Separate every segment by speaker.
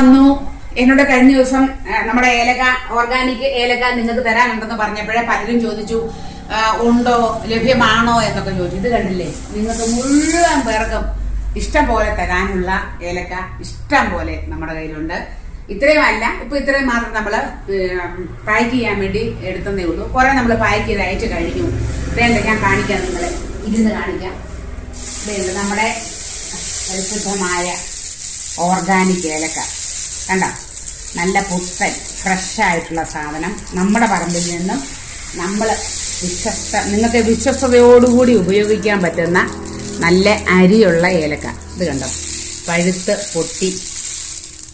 Speaker 1: വന്നു. എന്നോട് കഴിഞ്ഞ ദിവസം നമ്മുടെ ഏലക്ക ഓർഗാനിക് ഏലക്ക നിങ്ങൾക്ക് തരാനുണ്ടെന്ന് പറഞ്ഞപ്പോഴേ പലരും ചോദിച്ചു ഉണ്ടോ ലഭ്യമാണോ എന്നൊക്കെ ചോദിച്ചു. ഇത് കണ്ടില്ലേ? നിങ്ങൾക്ക് മുഴുവൻ പേർക്കും ഇഷ്ടം പോലെ തരാനുള്ള ഏലക്ക ഇഷ്ടം പോലെ നമ്മുടെ കയ്യിലുണ്ട്. ഇത്രയും അല്ല ഇപ്പൊ ഇത്രയും മാത്രം നമ്മൾ പാക്ക് ചെയ്യാൻ വേണ്ടി എടുത്തതേ ഉള്ളൂ. കുറെ നമ്മൾ പാക്ക് ചെയ്ത് അയച്ചു കഴിഞ്ഞു. വേണ്ട ഞാൻ കാണിക്കാം നിങ്ങളെ. ഇരുന്ന് കാണിക്കാം. വേണ്ട നമ്മുടെ പരിശുദ്ധമായ ഓർഗാനിക് ഏലക്ക. കണ്ട? നല്ല പുത്തൻ ഫ്രഷ് ആയിട്ടുള്ള സാധനം നമ്മുടെ പറമ്പിൽ നിന്നും നമ്മൾ വിശ്വസ്ത നിങ്ങൾക്ക് വിശ്വസ്തയോടുകൂടി ഉപയോഗിക്കാൻ പറ്റുന്ന നല്ല അരിയുള്ള ഏലക്ക. ഇത് കണ്ടോ? പഴുത്ത് പൊട്ടി.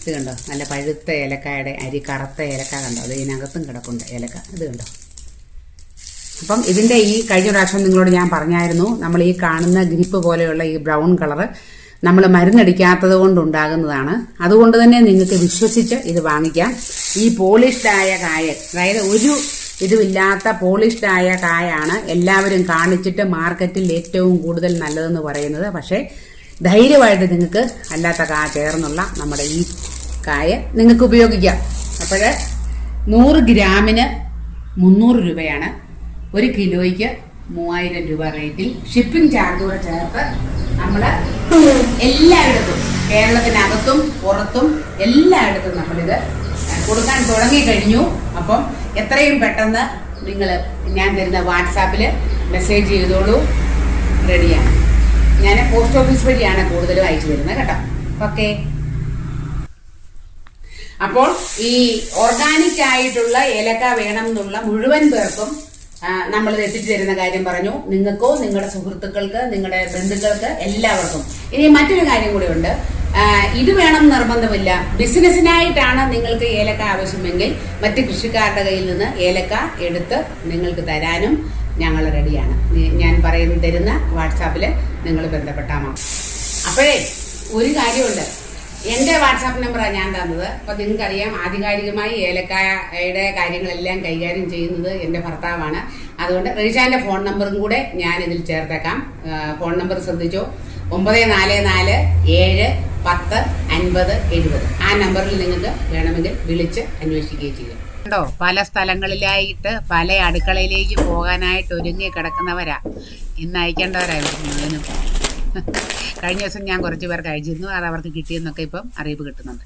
Speaker 1: ഇത് കണ്ടോ? നല്ല പഴുത്ത ഏലക്കായുടെ അരി കറുത്ത ഏലക്ക കണ്ടോ? അത് ഇതിനകത്തും കിടക്കുന്നുണ്ട് ഏലക്ക. ഇത് കണ്ടോ? അപ്പം ഇതിന്റെ ഈ കഴിഞ്ഞ പ്രാവശ്യം നിങ്ങളോട് ഞാൻ പറഞ്ഞായിരുന്നു നമ്മൾ ഈ കാണുന്ന ഗ്രിപ്പ് പോലെയുള്ള ഈ ബ്രൗൺ കളറ് നമ്മൾ മരുന്നടിക്കാത്തത് കൊണ്ടുണ്ടാകുന്നതാണ്. അതുകൊണ്ട് തന്നെ നിങ്ങൾക്ക് വിശ്വസിച്ച് ഇത് വാങ്ങിക്കാം. ഈ പോളിഷ്ഡായ കായ അതായത് ഒരു ഇതുമില്ലാത്ത പോളിഷ്ഡായ കായാണ് എല്ലാവരും കാണിച്ചിട്ട് മാർക്കറ്റിൽ ഏറ്റവും കൂടുതൽ നല്ലതെന്ന് പറയുന്നത്. പക്ഷേ ധൈര്യമായിട്ട് നിങ്ങൾക്ക് അല്ലാത്ത കാ ചേർന്നുള്ള നമ്മുടെ ഈ കായ നിങ്ങൾക്ക് ഉപയോഗിക്കാം. അപ്പോൾ നൂറ് ഗ്രാമിന് മുന്നൂറ് രൂപയാണ്. ഒരു കിലോയ്ക്ക് മൂവായിരം രൂപ റേറ്റിൽ. ഷിപ്പിംഗ് ചാർജ് കൂടെ ചേർത്ത് നമ്മൾ എല്ലായിടത്തും കേരളത്തിനകത്തും പുറത്തും എല്ലായിടത്തും നമ്മളിത് കൊടുക്കാൻ തുടങ്ങി കഴിഞ്ഞു അപ്പം എത്രയും പെട്ടെന്ന് നിങ്ങൾ ഞാൻ തരുന്ന വാട്സാപ്പിൽ മെസ്സേജ് ചെയ്തോളൂ. റെഡിയാണ്. ഞാൻ പോസ്റ്റ് ഓഫീസ് വഴിയാണ് കൂടുതലും അയച്ചു തരുന്നത് കേട്ടോ. ഓക്കെ. അപ്പോൾ ഈ ഓർഗാനിക് ആയിട്ടുള്ള ഏലക്ക വേണം എന്നുള്ള മുഴുവൻ പേർക്കും നമ്മൾ എത്തിച്ചു തരുന്ന കാര്യം പറഞ്ഞു. നിങ്ങൾക്കോ നിങ്ങളുടെ സുഹൃത്തുക്കൾക്ക് നിങ്ങളുടെ ബന്ധുക്കൾക്ക് എല്ലാവർക്കും. ഇനി മറ്റൊരു കാര്യം കൂടി ഉണ്ട്. ഇത് വേണം നിർബന്ധമില്ല. ബിസിനസ്സിനായിട്ടാണ് നിങ്ങൾക്ക് ഏലക്ക ആവശ്യമെങ്കിൽ മറ്റ് കൃഷിക്കാരുടെ കയ്യിൽ നിന്ന് ഏലക്ക എടുത്ത് നിങ്ങൾക്ക് തരാനും ഞങ്ങൾ റെഡിയാണ്. ഞാൻ പറയുന്ന തരുന്ന വാട്സാപ്പിൽ നിങ്ങൾ ബന്ധപ്പെട്ടാൽ മതി. അപ്പോഴേ ഒരു കാര്യമുണ്ട്. എന്റെ വാട്സാപ്പ് നമ്പറാണ് ഞാൻ തന്നത്. അപ്പൊ നിങ്ങൾക്കറിയാം ആധികാരികമായി ഏലക്കായയുടെ കാര്യങ്ങളെല്ലാം കൈകാര്യം ചെയ്യുന്നത് എന്റെ ഭർത്താവാണ്. അതുകൊണ്ട് റീഷാന്റെ ഫോൺ നമ്പറും കൂടെ ഞാൻ ഇതിൽ ചേർത്തേക്കാം ഫോൺ നമ്പർ ശ്രദ്ധിച്ചോ? ഒമ്പത് നാല് നാല് ഏഴ് പത്ത് അൻപത് എഴുപത്. ആ നമ്പറിൽ നിങ്ങൾക്ക് വേണമെങ്കിൽ വിളിച്ച് അന്വേഷിക്കുകയും ചെയ്യാം. കണ്ടോ പല സ്ഥലങ്ങളിലായിട്ട് പല അടുക്കളയിലേക്ക് പോകാനായിട്ട് ഒരുങ്ങി കിടക്കുന്നവരാ. ഇന്ന് അയക്കേണ്ടവരായിരുന്നു കഴിഞ്ഞ ദിവസം ഞാൻ കുറച്ച് പേർക്ക് കഴിച്ചിരുന്നു അത് അവർക്ക് കിട്ടിയെന്നൊക്കെ ഇപ്പം അറിയിപ്പ് കിട്ടുന്നുണ്ട്.